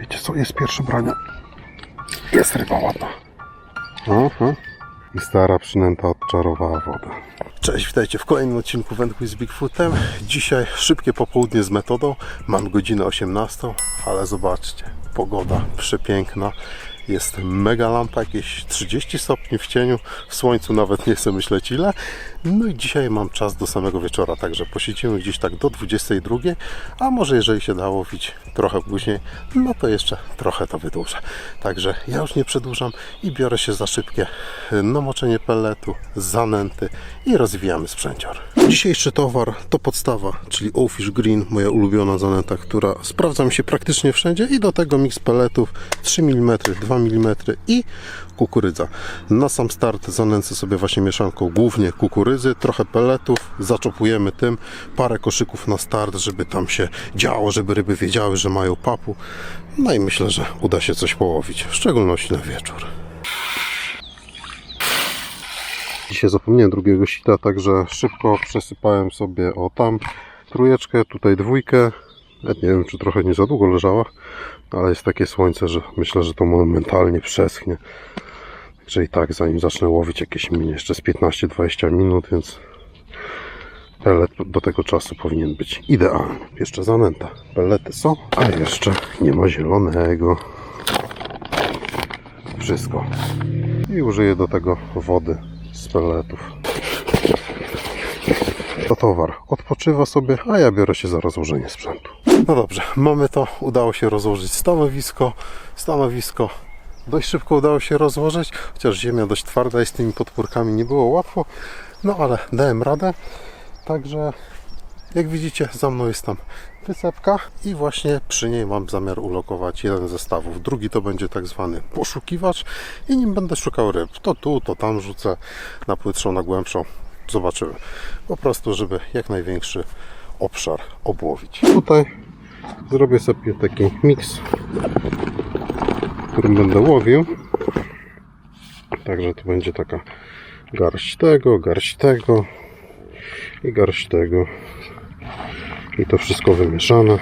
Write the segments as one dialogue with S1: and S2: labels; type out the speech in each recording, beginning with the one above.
S1: Wiecie co, jest pierwsze branie. Jest ryba ładna. Aha. I stara przynęta odczarowała wodę. Cześć, witajcie w kolejnym odcinku Wędkuj z Bigfootem. Dzisiaj szybkie popołudnie z metodą. Mam godzinę 18, ale zobaczcie, pogoda przepiękna. Jest mega lampa, jakieś 30 stopni w cieniu, w słońcu nawet nie chcę myśleć ile. No i dzisiaj mam czas do samego wieczora, także posiedzimy gdzieś tak do 22, a może jeżeli się da łowić trochę później, no to jeszcze trochę to wydłużę. Także ja już nie przedłużam i biorę się za szybkie namoczenie pelletu, zanęty i rozwijamy sprzęcior. Dzisiejszy towar to podstawa, czyli Ofish Green, moja ulubiona zanęta, która sprawdza mi się praktycznie wszędzie i do tego miks pelletów 3 mm, 2 mm i kukurydza. Na sam start zanęcę sobie właśnie mieszanką głównie kukurydzy, trochę pelletów, zaczopujemy tym, parę koszyków na start, żeby tam się działo, żeby ryby wiedziały, że mają papu. No i myślę, że uda się coś połowić, w szczególności na wieczór. Dzisiaj zapomniałem drugiego sita, także szybko przesypałem sobie o tam trójeczkę, tutaj dwójkę. Nawet nie wiem, czy trochę nie za długo leżała, ale jest takie słońce, że myślę, że to momentalnie przeschnie. Także i tak, zanim zacznę łowić jakieś minie, jeszcze z 15-20 minut, więc pellet do tego czasu powinien być idealny. Jeszcze zanęta. Pellety są, a jeszcze nie ma zielonego. Wszystko. I użyję do tego wody z pelletów. To towar odpoczywa sobie, a ja biorę się za rozłożenie sprzętu. No dobrze, mamy to. Udało się rozłożyć stanowisko. Stanowisko dość szybko udało się rozłożyć, chociaż ziemia dość twarda i z tymi podpórkami nie było łatwo. No ale dałem radę. Także jak widzicie, za mną jest tam wysepka i właśnie przy niej mam zamiar ulokować jeden ze stawów. Drugi to będzie tak zwany poszukiwacz i nim będę szukał ryb. To tu, to tam rzucę na płytszą, na głębszą. Zobaczymy. Po prostu, żeby jak największy obszar obłowić. Tutaj zrobię sobie taki miks, którym będę łowił. Także to będzie taka garść tego, garść tego i garść tego. I to wszystko wymieszane.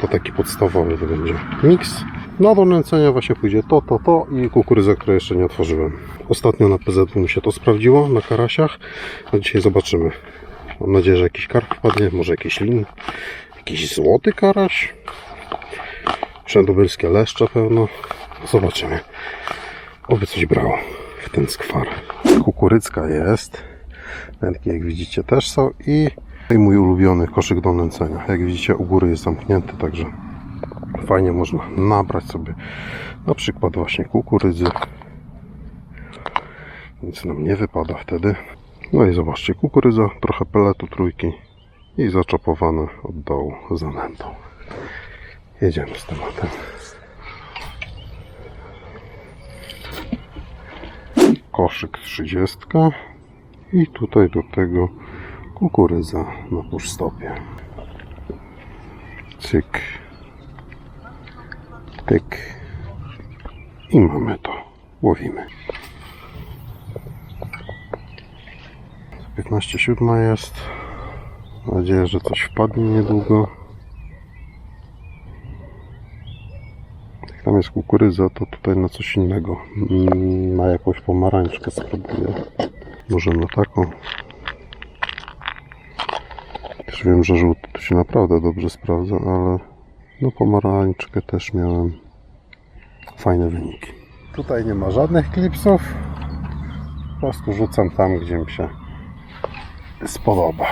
S1: To taki podstawowy to będzie miks. No do nęcenia właśnie pójdzie to, to, to i kukurydza, której jeszcze nie otworzyłem. Ostatnio na PZW mi się to sprawdziło, na karasiach. A dzisiaj zobaczymy. Mam nadzieję, że jakiś karp wpadnie, może jakieś liny. Jakiś złoty karaś. Wszędobylskie leszcze pełno. Zobaczymy. Oby coś brało w ten skwar. Kukurydzka jest. Wędki jak widzicie też są i i mój ulubiony koszyk do nęcenia. Jak widzicie u góry jest zamknięty, także fajnie można nabrać sobie na przykład właśnie kukurydzy. Nic nam nie wypada wtedy. No i zobaczcie, kukurydza, trochę peletu trójki i zaczopowane od dołu zanętą. Jedziemy z tematem. Koszyk 30 i tutaj do tego kukurydza na puszstopie. Cyk. Pyk. I mamy to. Łowimy. 15.07 jest. Mam nadzieję, że coś wpadnie niedługo. Jak tam jest kukurydza, to tutaj na coś innego. Mm, Na jakąś pomarańczkę spróbuję. Może na taką. Wiem, że żółty to się naprawdę dobrze sprawdza, ale no pomarańczkę też miałem fajne wyniki. Tutaj nie ma żadnych klipsów. Po prostu rzucam tam, gdzie mi się spodoba.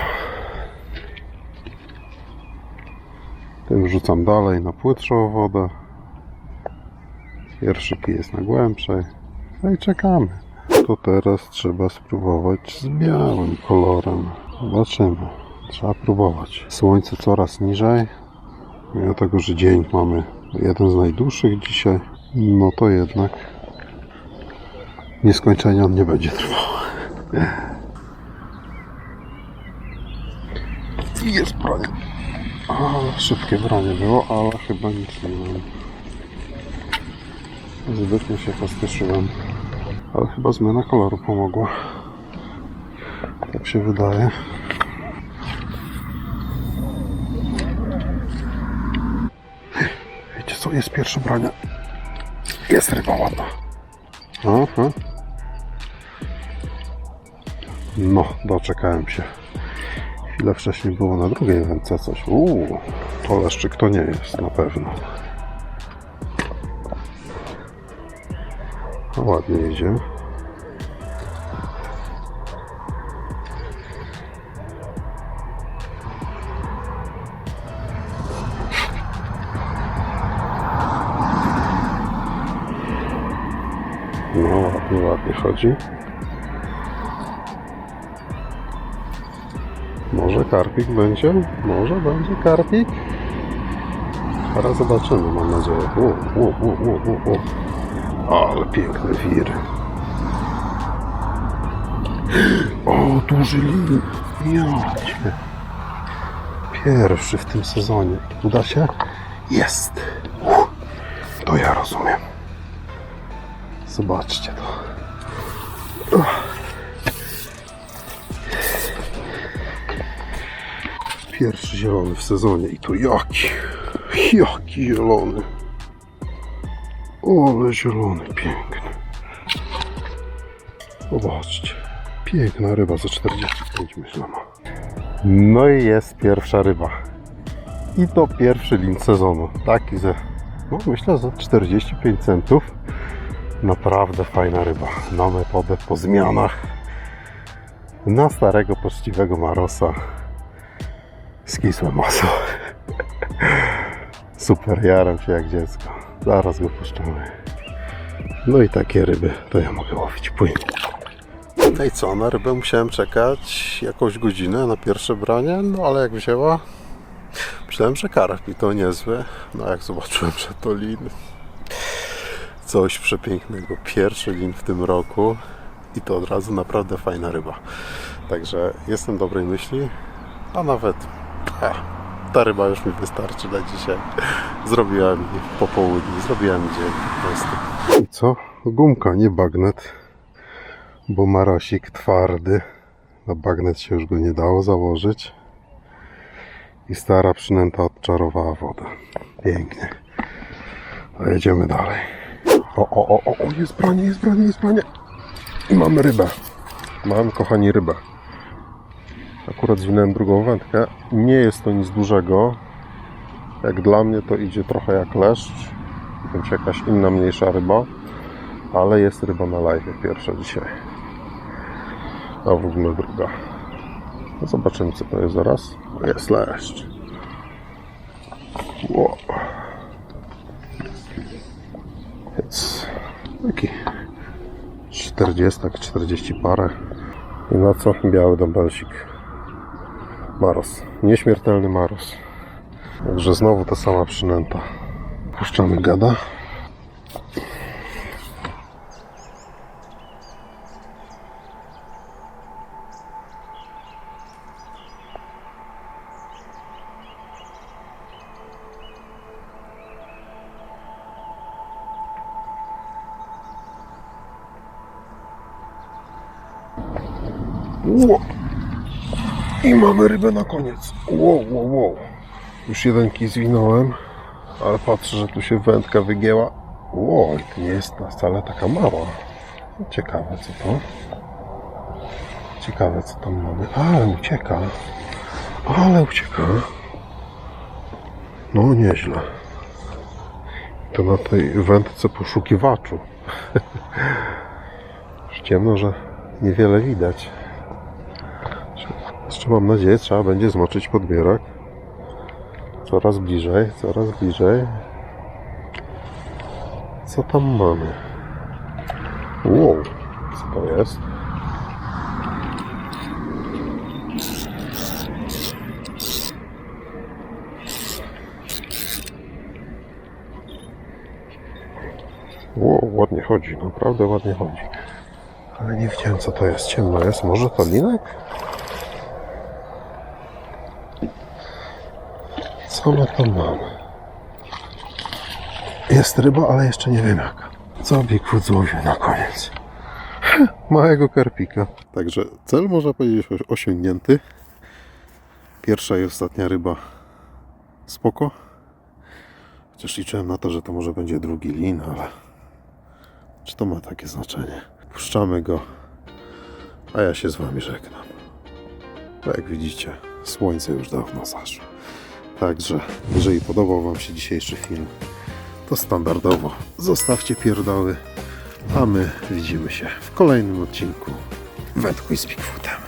S1: Tym rzucam dalej na płytszą wodę. Pierwszy kij jest na głębszej. No i czekamy. To teraz trzeba spróbować z białym kolorem. Zobaczymy. Trzeba próbować. Słońce coraz niżej. Mimo tego, że dzień mamy jeden z najdłuższych dzisiaj, no to jednak nieskończenie on nie będzie trwał. Jest broń. Ale szybkie branie było, ale chyba nic nie mam. Zbytnio się pospieszyłem. Ale chyba zmiana koloru pomogła. Tak się wydaje. Wiecie co, jest pierwsze branie. Jest ryba ładna. Aha. No, doczekałem się. Chwilę wcześniej było na drugiej wędce coś. Uuu, to leszczyk to nie jest na pewno. No, ładnie idzie. No, ładnie, ładnie chodzi. Może karpik będzie? Może będzie karpik? Zaraz zobaczymy, mam nadzieję. U, u, u, u, u, u. Ale piękny wir. O, duży lin. Pierwszy w tym sezonie. Uda się? Jest. To ja rozumiem. Zobaczcie to. Pierwszy zielony w sezonie i to jaki, jaki zielony. Ale zielony, piękny. Zobaczcie, piękna ryba za 45 myślę. No i jest pierwsza ryba. I to pierwszy lin sezonu. Taki ze, no myślę, za 45 centów. Naprawdę fajna ryba. Na metodę po zmianach. Na starego, poczciwego Marosa. Skisłe masło. Super, jaram się jak dziecko. Zaraz go puszczamy. No i takie ryby to ja mogę łowić płyn. No i co, na rybę musiałem czekać jakąś godzinę na pierwsze branie, no ale jak wzięła, myślałem, że karp to niezłe. No jak zobaczyłem, że to lin, coś przepięknego. Pierwszy lin w tym roku i to od razu naprawdę fajna ryba. Także jestem dobrej myśli, a nawet a, ta ryba już mi wystarczy na dzisiaj. Zrobiłem po południu, zrobiłem dzień po prostu. I co? Gumka, nie bagnet, bo marosik twardy. Na bagnet się już go nie dało założyć. I stara przynęta odczarowała wodę. Pięknie. A jedziemy dalej. O, o, o, o, o, jest branie, jest branie, jest branie. I mamy rybę. Mam, kochani, rybę. Akurat zwinąłem drugą wędkę. Nie jest to nic dużego. Jak dla mnie to idzie trochę jak leszcz. Bądź jakaś inna, mniejsza ryba. Ale jest ryba na live, pierwsza dzisiaj. A w ogóle druga. No zobaczymy co to jest zaraz. Jest leszcz. Ło. Więc taki 40, 40 parę. I na co? Biały dąbelsik. Maros. Nieśmiertelny Maros. Także znowu ta sama przynęta. Puszczamy gada. Ło! I mamy rybę na koniec. Wow, wow, wow. Już jeden kij zwinąłem, ale patrzę, że tu się wędka wygięła. To nie jest wcale taka mała. Ciekawe co to. Ciekawe co tam mamy. Ale ucieka. Ale ucieka. No nieźle. To na tej wędce poszukiwaczu. Już ciemno, że niewiele widać. Jeszcze mam nadzieję, trzeba będzie zmoczyć podbierak. Coraz bliżej, coraz bliżej. Co tam mamy? Wow, co to jest? Wow, ładnie chodzi, naprawdę ładnie chodzi. Ale nie wiedziałem co to jest, ciemno jest. Może to linek? My tam mamy? Jest ryba, ale jeszcze nie wiem jaka. Co Bigfoot złowił na koniec? Małego karpika. Także cel można powiedzieć osiągnięty. Pierwsza i ostatnia ryba spoko. Chociaż liczyłem na to, że to może będzie drugi lin, ale czy to ma takie znaczenie? Puszczamy go, a ja się z Wami żegnam. Bo jak widzicie, słońce już dawno zaszło. Także, jeżeli podobał Wam się dzisiejszy film, to standardowo zostawcie pierdoły, a my widzimy się w kolejnym odcinku Wędkuj z Bigfootem.